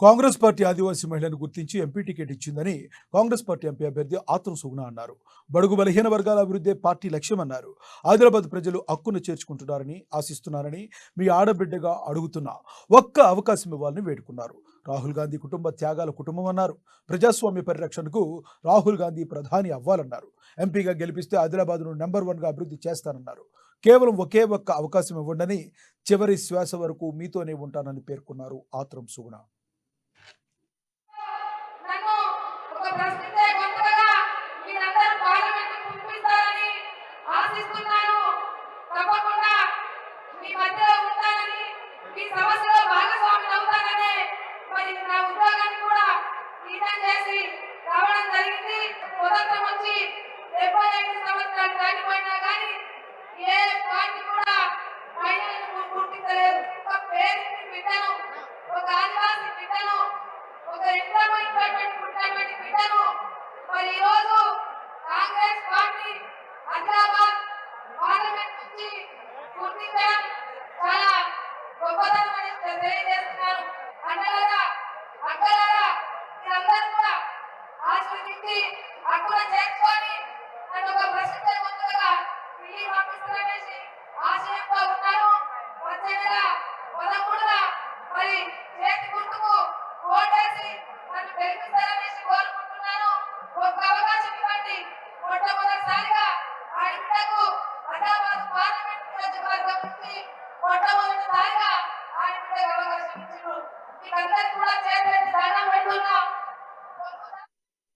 Congress party ఆదివాసీ మహిళను గుర్తించి MP ticket ఇచ్చిందని కాంగ్రెస్ పార్టీ ఎంపీ అభ్యర్థి ఆత్రం సుగుణ అన్నారు. బడుగు బలహీన వర్గాల అభివృద్ధే పార్టీ లక్ష్యమన్నారు ఆదిలాబాద్ ప్రజలు హక్కును చేర్చుకుంటున్నారని ఆశిస్తున్నారని మీ ఆడబిడ్డగా అడుగుతున్నా ఒక్క అవకాశం ఇవ్వాలని వేడుకున్నారు. రాహుల్ గాంధీ కుటుంబ త్యాగాల కుటుంబం అన్నారు. ప్రజాస్వామ్య పరిరక్షణకు రాహుల్ గాంధీ ప్రధాని అవ్వాలన్నారు. ఎంపీగా గెలిపిస్తే ఆదిలాబాద్ను నెంబర్ వన్గా అభివృద్ధి చేస్తానన్నారు. కేవలం ఒకే ఒక్క అవకాశం ఇవ్వండని చివరి శ్వాస వరకు మీతోనే ఉంటానని పేర్కొన్నారు ఆత్రం సుగుణ. ఆశిస్తున్నాను. తప్పకుండా మీ మధ్యలో ఉంటానని మీ సమస్యలో భాగస్వామి అవుతానని మరి నా ఉద్యోగాన్ని కూడా రిజైన్ చేసి రావడం జరిగింది. స్వతంత్రం వచ్చి డెబ్బై ఐదు సంవత్సరాలు దాటిపోయినా కానీ ఏ పార్టీ కూడా మహిళలను గుర్తించలేదు. ఒక పేరింటి బిడ్డను ఒక ఆదివాసీ బిడ్డను ఒక ఎంప్లాయ్మెంట్ పుట్టినటువంటి బిడ్డను మరి ఈరోజు కాంగ్రెస్ పార్టీ హైదరాబాద్ ఆశీర్వదించి హక్కున చేర్చుకొని నన్ను ఒక ప్రసిద్ధ ముందుగా తిరిగి పంపిస్తారనేసి ఆశయంతో ఉన్నారు వచ్చే నెల పదమూడున